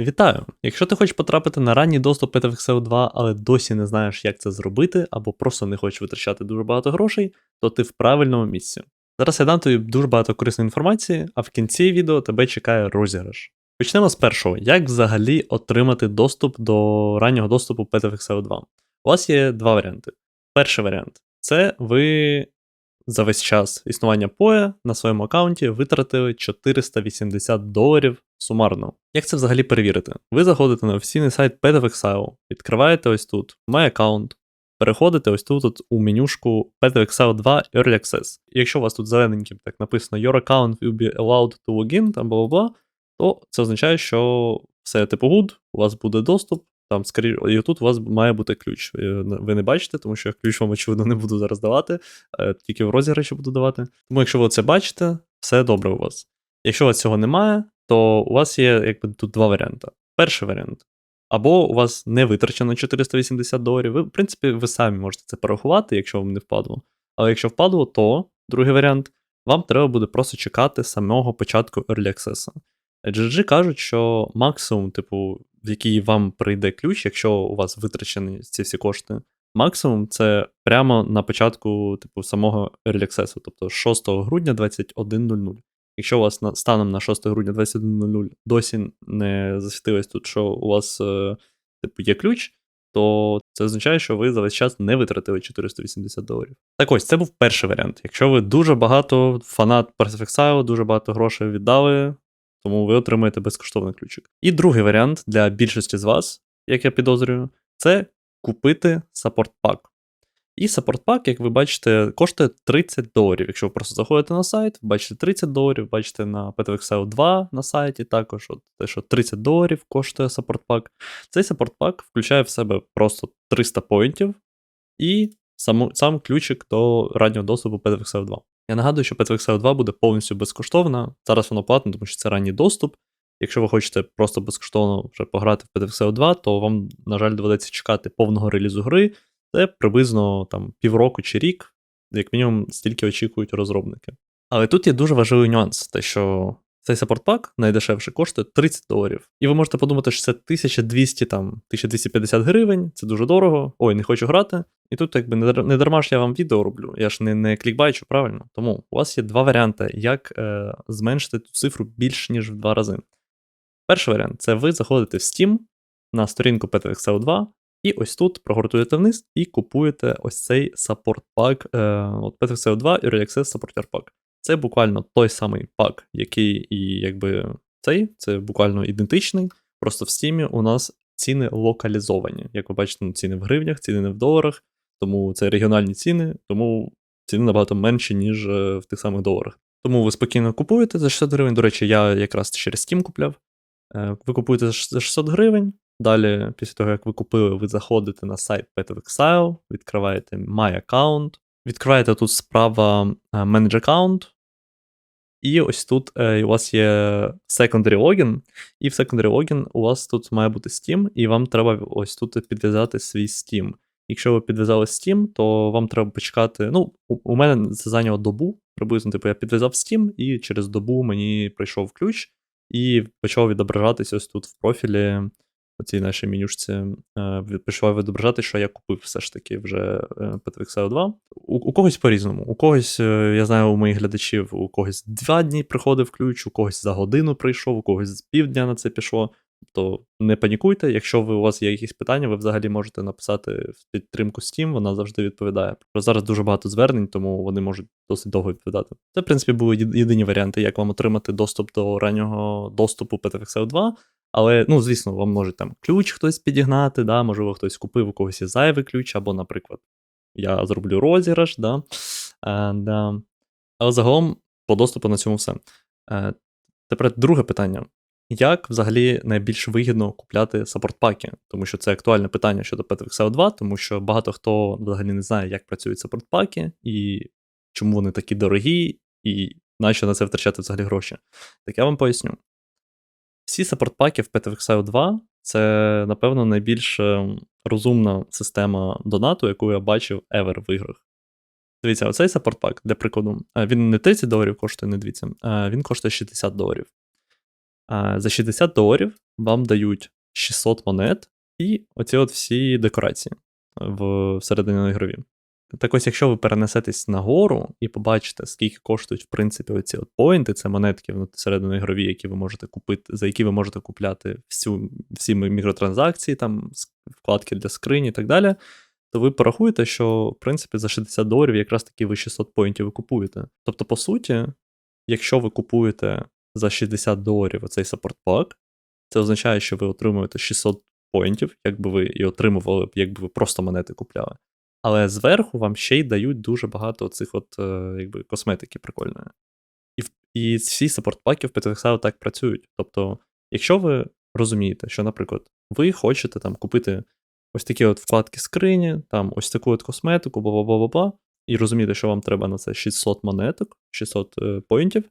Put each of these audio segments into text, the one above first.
Вітаю! Якщо ти хочеш потрапити на ранній доступ PTVXL 2, але досі не знаєш, як це зробити, або просто не хочеш витрачати дуже багато грошей, то ти в правильному місці. Зараз я дам тобі дуже багато корисної інформації, а в кінці відео тебе чекає розіграш. Почнемо з першого, як взагалі отримати доступ до раннього доступу PTVXL 2. У вас є два варіанти. Перший варіант це ви за весь час існування POE на своєму аккаунті витратили 480 доларів сумарно. Як це взагалі перевірити? Ви заходите на офіційний сайт PetofExile, відкриваєте ось тут My Account, переходите ось тут от у менюшку PetofExile 2 Early Access. І якщо у вас тут зелененьким так написано Your account will be allowed to login, там бла-бла-бла, то це означає, що все типу good, у вас буде доступ. Там, скоріше, і тут у вас має бути ключ. Е, Ви не бачите, тому що я ключ вам, очевидно, не буду зараз давати, е, тільки в розіграші буду давати. Тому, якщо ви це бачите, все добре у вас. Якщо у вас цього немає, то у вас є якби тут два варіанти. Перший варіант. Або у вас не витрачено 480 доларів. Ви, в принципі, ви самі можете це порахувати, якщо вам не впадло. Але якщо впадло, то другий варіант, вам треба буде просто чекати самого початку Early Access. GG кажуть, що максимум, типу, в який вам прийде ключ, якщо у вас витрачені ці всі кошти, максимум це прямо на початку, типу, самого Access, тобто 6 грудня 21.00. Якщо у вас на, станом на 6 грудня 21.00 досі не засвітилось тут, що у вас е, типу, є ключ, то це означає, що ви за весь час не витратили 480 доларів. Так ось, це був перший варіант. Якщо ви дуже багато фанат Perfect дуже багато грошей віддали, тому ви отримаєте безкоштовний ключик. І другий варіант для більшості з вас, як я підозрюю, це купити саппорт пак. І саппорт пак, як ви бачите, коштує 30 доларів. Якщо ви просто заходите на сайт, бачите 30 доларів, бачите на PTVXL 2 на сайті, також от те, що 30 доларів коштує саппорт пак. Цей саппорт пак включає в себе просто 300 поінтів і сам, сам ключик до раннього доступу PTVXL 2. Я нагадую, що PTVXL 2 буде повністю безкоштовна. Зараз воно платне, тому що це ранній доступ. Якщо ви хочете просто безкоштовно вже пограти в PTVXL 2, то вам, на жаль, доведеться чекати повного релізу гри. Це приблизно там півроку чи рік, як мінімум, стільки очікують розробники. Але тут є дуже важливий нюанс, те, що цей саппорт пак найдешевше коштує 30 доларів. І ви можете подумати, що це 1200 там, 1250 гривень, це дуже дорого. Ой, не хочу грати. І тут, якби не дарма ж я вам відео роблю, я ж не не клікбайчу, правильно? Тому у вас є два варіанти, як е, зменшити цю цифру більш ніж в два рази. Перший варіант це ви заходите в Steam на сторінку PTXL 2, і ось тут прогортуєте вниз і купуєте ось цей саппорт пак е, от PTXL 2 і Access Supporter Pack. Це буквально той самий пак, який і якби цей, це буквально ідентичний. Просто в Steam у нас ціни локалізовані. Як ви бачите, ну, ціни в гривнях, ціни не в доларах, тому це регіональні ціни, тому ціни набагато менші, ніж е, в тих самих доларах. Тому ви спокійно купуєте за 600 гривень. До речі, я якраз через Steam купляв. Е, ви купуєте за 600 гривень. Далі, після того, як ви купили, ви заходите на сайт PetOfExile, відкриваєте My Account, відкриваєте тут справа е, Manage Account, і ось тут е, у вас є Secondary Login, і в Secondary Login у вас тут має бути Steam, і вам треба ось тут підв'язати свій Steam. Якщо ви підв'язали Steam, то вам треба почекати. Ну, у, мене це зайняло добу. Приблизно, типу, я підв'язав Steam, і через добу мені прийшов ключ, і почав відображатися ось тут в профілі у цій нашій менюшці е, пішло відображати, що я купив все ж таки вже е, PTXL 2. У, у когось по-різному. У когось, е, я знаю, у моїх глядачів, у когось два дні приходив ключ, у когось за годину прийшов, у когось з півдня на це пішло. То не панікуйте, якщо ви, у вас є якісь питання, ви взагалі можете написати в підтримку Steam, вона завжди відповідає. Про зараз дуже багато звернень, тому вони можуть досить довго відповідати. Це, в принципі, були єдині варіанти, як вам отримати доступ до раннього доступу PTXL 2. Але, ну, звісно, вам може там ключ хтось підігнати, да, можливо, хтось купив у когось зайвий ключ, або, наприклад, я зроблю розіграш, да. А, е, да. Але загалом по доступу на цьому все. Е, тепер друге питання. Як взагалі найбільш вигідно купляти саппорт-паки? Тому що це актуальне питання щодо PetVXL 2, тому що багато хто взагалі не знає, як працюють саппорт-паки, і чому вони такі дорогі, і на що на це втрачати взагалі гроші. Так я вам поясню. Всі саппорт-паки в PTVXL 2 це, напевно, найбільш ем, розумна система донату, яку я бачив ever в іграх. Дивіться, оцей саппорт-пак, для прикладу, е, він не 30 доларів коштує, не дивіться, він коштує 60 доларів. За 60 доларів вам дають 600 монет і оці от всі декорації в всередині ігрові. Так ось, якщо ви перенесетесь нагору і побачите, скільки коштують, в принципі, оці от поінти, це монетки всередині ігрові, які ви можете купити, за які ви можете купляти всю, всі мікротранзакції, там вкладки для скрині і так далі, то ви порахуєте, що в принципі за 60 доларів якраз таки ви 600 поінтів ви купуєте. Тобто, по суті, якщо ви купуєте за 60 доларів оцей саппорт пак, це означає, що ви отримуєте 600 поінтів, якби ви і отримували б, якби ви просто монети купляли. Але зверху вам ще й дають дуже багато цих от, е, якби, косметики прикольної. І і всі саппорт-паки в PTXL так працюють. Тобто, якщо ви розумієте, що, наприклад, ви хочете там купити ось такі от вкладки скрині, там ось таку от косметику, бла-бла-бла-бла, і розумієте, що вам треба на це 600 монеток, 600 е, поінтів,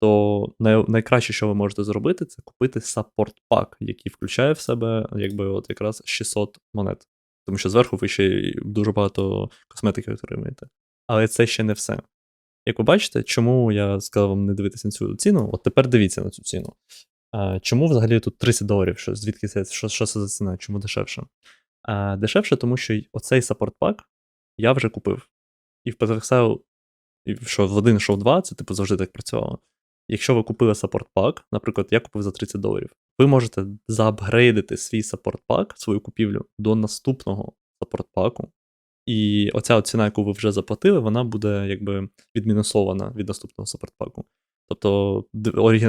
то най, найкраще, що ви можете зробити, це купити саппорт-пак, який включає в себе якби от якраз 600 монет. Тому що зверху ви ще й дуже багато косметики отримуєте. Але це ще не все. Як ви бачите, чому я сказав вам не дивитися на цю ціну, от тепер дивіться на цю ціну. А, Чому взагалі тут 30 доларів? Що, Звідки це що, що це за ціна? Чому дешевше? А, Дешевше, тому що оцей саппорт-пак я вже купив. І в PetexL, що в один, що в два, це типу завжди так працювало. Якщо ви купили саппорт-пак, наприклад, я купив за 30 доларів, ви можете заапгрейдити свій саппорт-пак, свою купівлю до наступного саппорт-паку. І оця ціна, яку ви вже заплатили, вона буде якби відмінусована від наступного саппорт-паку. Тобто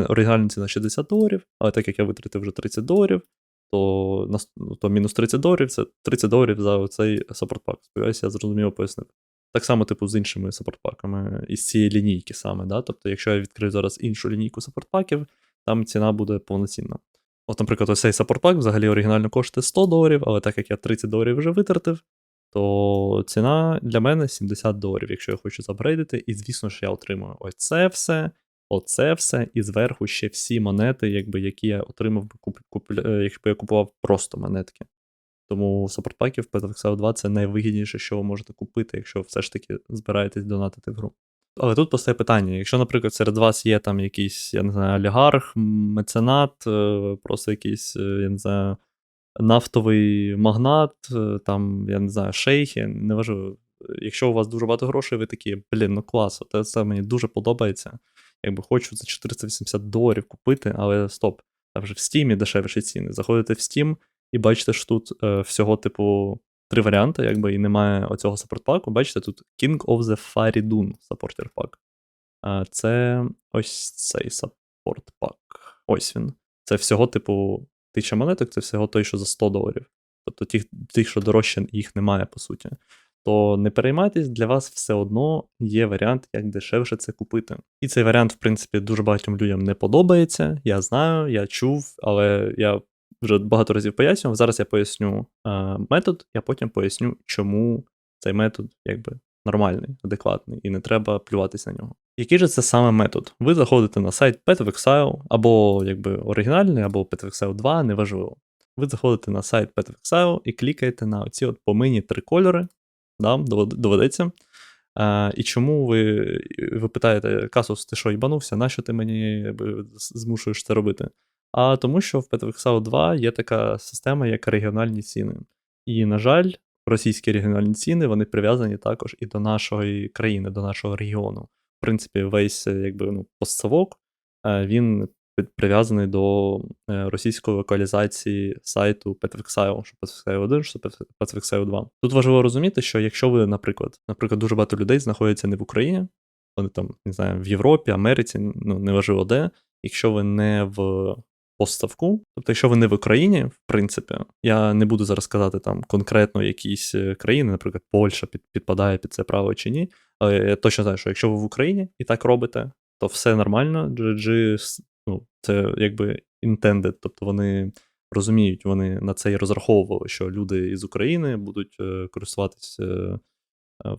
оригінальна ціна 60 доларів, але так як я витратив вже 30 доларів, то то мінус 30 доларів це 30 доларів за цей саппорт-пак. Сподіваюся, я зрозуміло пояснив. Так само, типу, з іншими саппорт-паками із цієї лінійки саме. Да? Тобто, якщо я відкрию зараз іншу лінійку саппорт-паків, там ціна буде повноцінна. От, наприклад, ось цей саппорт-пак взагалі оригінально коштує 100 доларів, але так як я 30 доларів вже витратив, то ціна для мене 70 доларів, якщо я хочу запгрейдити. І, звісно ж, я отримую оце все, оце все, і зверху ще всі монети, якби, які я отримав, е, якби я купував просто монетки. Тому саппорт-паків PetXL 2 це найвигідніше, що ви можете купити, якщо все ж таки збираєтесь донатити в гру. Але тут постає питання: якщо, наприклад, серед вас є там якийсь, я не знаю, олігарх, меценат, е, просто якийсь, е, я не знаю, нафтовий магнат, е, там, я не знаю, шейхи, неважливо. Якщо у вас дуже багато грошей, ви такі, блін, ну клас, це, це мені дуже подобається. Якби хочу за 480 доларів купити, але стоп, там вже в Steam дешевші ціни. Заходите в Steam і бачите, що тут е, всього, типу, три варіанти, якби і немає оцього саппорт-паку. Бачите, тут King of the Faridun Supporter Pack. А Це ось цей саппорт-пак. Ось він. Це всього, типу, тисяча монеток, це всього той, що за 100 доларів. Тобто тих, тих, що дорожче, їх немає, по суті. То не переймайтесь, для вас все одно є варіант, як дешевше це купити. І цей варіант, в принципі, дуже багатьом людям не подобається. Я знаю, я чув, але я вже багато разів пояснював. Зараз я поясню е, метод, я потім поясню, чому цей метод якби нормальний, адекватний, і не треба плюватися на нього. Який же це саме метод? Ви заходите на сайт PetVexile, або якби оригінальний, або PetVexile 2, неважливо. Ви заходите на сайт PetVexile і клікаєте на оці от помині три кольори. Да, доведеться. А, І чому ви ви питаєте, Касус, ти що, їбанувся? Нащо ти мені змушуєш це робити? А тому, що в PetVexal 2 є така система, як регіональні ціни. І, на жаль, російські регіональні ціни вони прив'язані також і до нашої країни, до нашого регіону. В принципі, весь якби, ну, постсавок е, він прив'язаний до е, російської локалізації сайту Petvexile, що Petvexile 1, що Petvexile 2. Тут важливо розуміти, що якщо ви, наприклад, наприклад, дуже багато людей знаходяться не в Україні, вони там, не знаю, в Європі, Америці, ну неважливо де, якщо ви не в поставку. Тобто, якщо ви не в Україні, в принципі, я не буду зараз казати там конкретно якісь е, країни, наприклад, Польща під, підпадає під це право чи ні. Але я точно знаю, що якщо ви в Україні і так робите, то все нормально. GG, ну, це якби intended, тобто вони розуміють, вони на це і розраховували, що люди із України будуть е, користуватися е,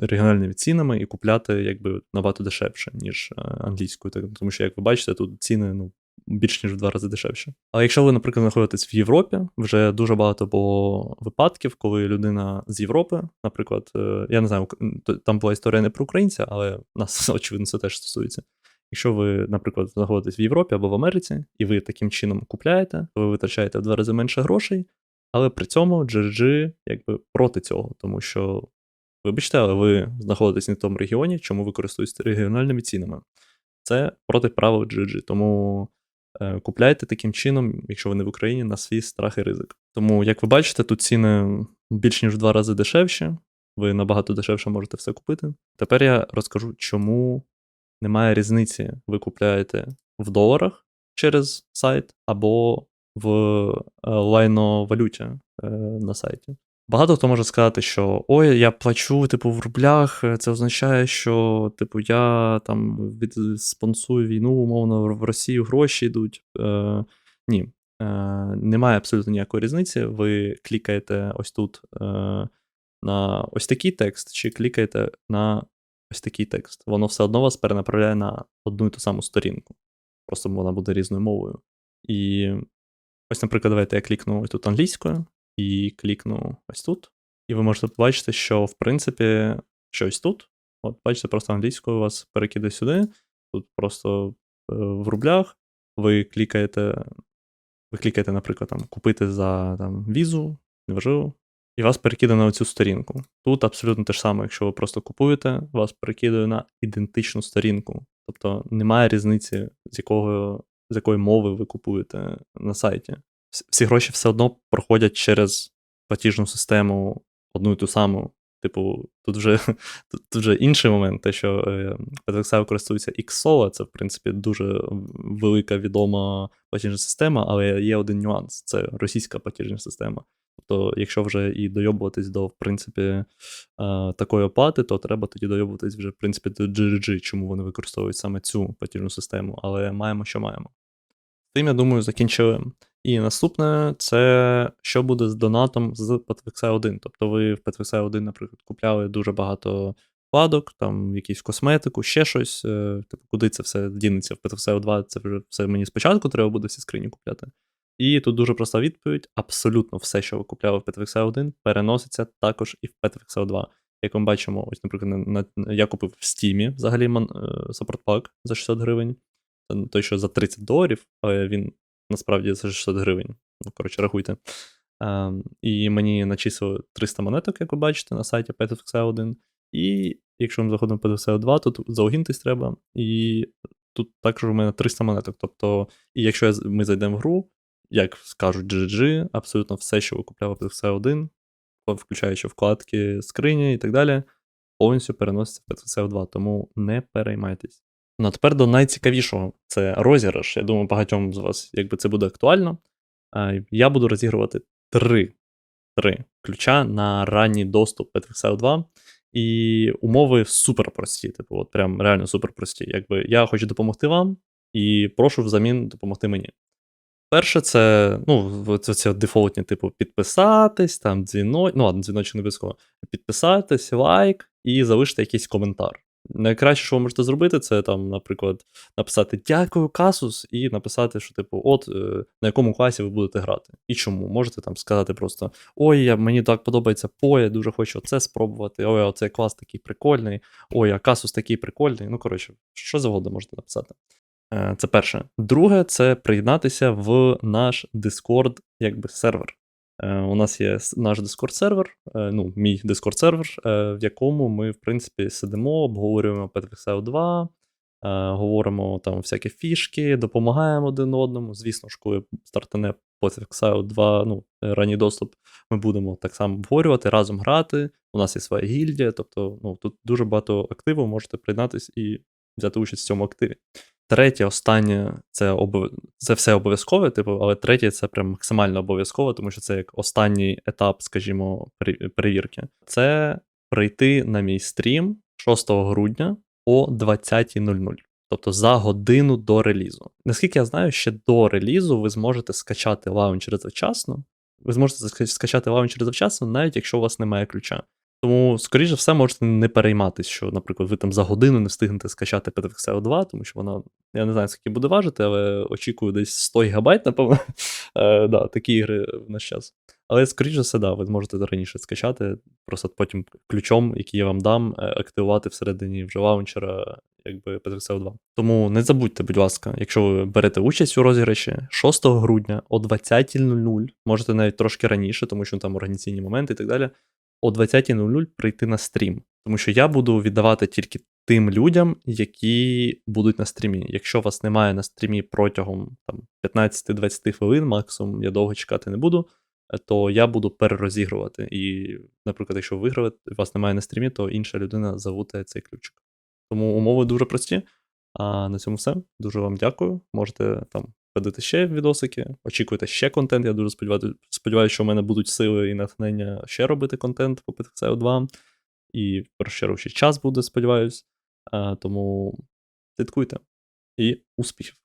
регіональними цінами і купляти якби набагато дешевше, ніж англійською. Тому що, як ви бачите, тут ціни ну, більш ніж в два рази дешевше. Але якщо ви, наприклад, знаходитесь в Європі, вже дуже багато було випадків, коли людина з Європи, наприклад, е, я не знаю, там була історія не про українця, але нас, очевидно, це теж стосується. Якщо ви, наприклад, знаходитесь в Європі або в Америці, і ви таким чином купляєте, то ви витрачаєте в два рази менше грошей, але при цьому GRG якби проти цього, тому що, вибачте, але ви знаходитесь не в тому регіоні, чому ви користуєтесь регіональними цінами. Це проти правил GRG. Тому купляйте таким чином, якщо ви не в Україні, на свій страх і ризик. Тому, як ви бачите, тут ціни більш ніж в два рази дешевші. Ви набагато дешевше можете все купити. Тепер я розкажу, чому немає різниці. Ви купляєте в доларах через сайт або в е, лайно-валюті е, на сайті. Багато хто може сказати, що ой, я плачу, типу, в рублях, це означає, що, типу, я там спонсую війну, умовно, в Росію гроші йдуть. Е, ні, е, немає абсолютно ніякої різниці. Ви клікаєте ось тут е, на ось такий текст, чи клікаєте на ось такий текст. Воно все одно вас перенаправляє на одну і ту саму сторінку. Просто вона буде різною мовою. І ось, наприклад, давайте я клікну ось тут англійською і клікну ось тут. І ви можете побачити, що в принципі щось тут. От, бачите, просто англійською вас перекидає сюди. Тут просто е, в рублях. Ви клікаєте, ви клікаєте, наприклад, там, купити за там, візу, неважливо, і вас перекидає на цю сторінку. Тут абсолютно те ж саме, якщо ви просто купуєте, вас перекидає на ідентичну сторінку. Тобто немає різниці, з якого, з якої мови ви купуєте на сайті. Вс- Всі гроші все одно проходять через платіжну систему одну і ту саму. Типу, тут вже, тут, тут вже інший момент, те, що е, PetExile користується XSOL, це, в принципі, дуже велика відома платіжна система, але є один нюанс: це російська платіжна система. Тобто, якщо вже і дойобуватись до, в принципі, е, такої оплати, то треба тоді дойобуватись вже, в принципі, до GRG, чому вони використовують саме цю платіжну систему, але маємо, що маємо. Тим, я думаю, закінчили. І наступне це що буде з донатом з Petfixi 1. Тобто ви в Petfixi 1, наприклад, купляли дуже багато вкладок, там якісь косметику, ще щось. е, Типу, куди це все дінеться в Petfixi 2, це вже все мені спочатку треба буде всі скрині купляти. І тут дуже проста відповідь: абсолютно все, що ви купляли в Petfixi 1, переноситься також і в Petfixi 2. Як ми бачимо, ось, наприклад, на, на, я купив в Steam взагалі е, саппорт пак за 600 гривень. Той, що за 30 доларів, він насправді за 600 гривень. Ну, коротше, рахуйте. Ем, і мені начислили 300 монеток, як ви бачите, на сайті PetFXI 1. І якщо ми заходимо в PetFXI 2, то тут залогінтись треба. І тут також у мене 300 монеток. Тобто, і якщо я, ми зайдемо в гру, як скажуть GG, абсолютно все, що ви купляли в PetFXI 1, включаючи вкладки, скрині і так далі, повністю переноситься в PetFXI 2. Тому не переймайтесь. Ну а тепер до найцікавішого це розіграш. Я думаю, багатьом з вас, якби це буде актуально. Я буду розігрувати три, три ключа на ранній доступ PetFXL 2. І умови супер прості. Типу, от прям реально супер прості. Якби я хочу допомогти вам і прошу взамін допомогти мені. Перше, це, ну, це, це дефолтні, типу, підписатись, там дзвіночок, ну ладно, дзвіночок не обов'язково. Підписатись, лайк і залишити якийсь коментар. Найкраще, що ви можете зробити, це там, наприклад, написати Дякую, Касус, і написати, що, типу, от е, на якому класі ви будете грати. І чому. Можете там сказати просто: Ой, мені так подобається по, дуже хочу це спробувати. Ой, а цей клас такий прикольний. Ой, а Касус такий прикольний. Ну, коротше, що завгодно можете написати. Е, Це перше. Друге, це приєднатися в наш Discord, якби сервер. Е, У нас є наш Discord сервер, е, ну, мій Discord сервер, е, в якому ми, в принципі, сидимо, обговорюємо PetFXL 2, е, говоримо там всякі фішки, допомагаємо один одному. Звісно ж, коли стартане PetFXL 2, ну, ранній доступ, ми будемо так само обговорювати, разом грати. У нас є своя гільдія, тобто ну, тут дуже багато активу, можете приєднатись і взяти участь в цьому активі. Третє, останнє це обов... це все обов'язкове, типу, але третє це прям максимально обов'язково, тому що це як останній етап, скажімо, пере- перевірки. Це прийти на мій стрім 6 грудня о 20.00. Тобто за годину до релізу. Наскільки я знаю, ще до релізу ви зможете скачати лаунчер завчасно. Ви зможете ска- скачати лаунчер завчасно, навіть якщо у вас немає ключа. Тому, скоріше все, можете не перейматись, що, наприклад, ви там за годину не встигнете скачати PetFXL 2, тому що вона, я не знаю, скільки буде важити, але очікую десь 100 гігабайт, напевно. Е, да, такі ігри в наш час. Але, скоріш за все, да, ви зможете раніше скачати, просто потім ключом, який я вам дам, е, активувати всередині вже лаунчера, якби PetXL 2. Тому не забудьте, будь ласка, якщо ви берете участь у розіграші 6 грудня о 20.00, можете навіть трошки раніше, тому що там організаційні моменти і так далі. О 20.00 прийти на стрім. Тому що я буду віддавати тільки тим людям, які будуть на стрімі. Якщо вас немає на стрімі протягом там, 15-20 хвилин, максимум, я довго чекати не буду, е, то я буду перерозігрувати. І, наприклад, якщо ви виграли, вас немає на стрімі, то інша людина залутає цей ключик. Тому умови дуже прості. А на цьому все. Дуже вам дякую. Можете там ходити ще відосики, очікуйте ще контент. Я дуже сподіваюся, сподіваюся, що в мене будуть сили і натхнення ще робити контент по PTXL 2. І ще час буде, сподіваюсь. А, тому слідкуйте і успіхів!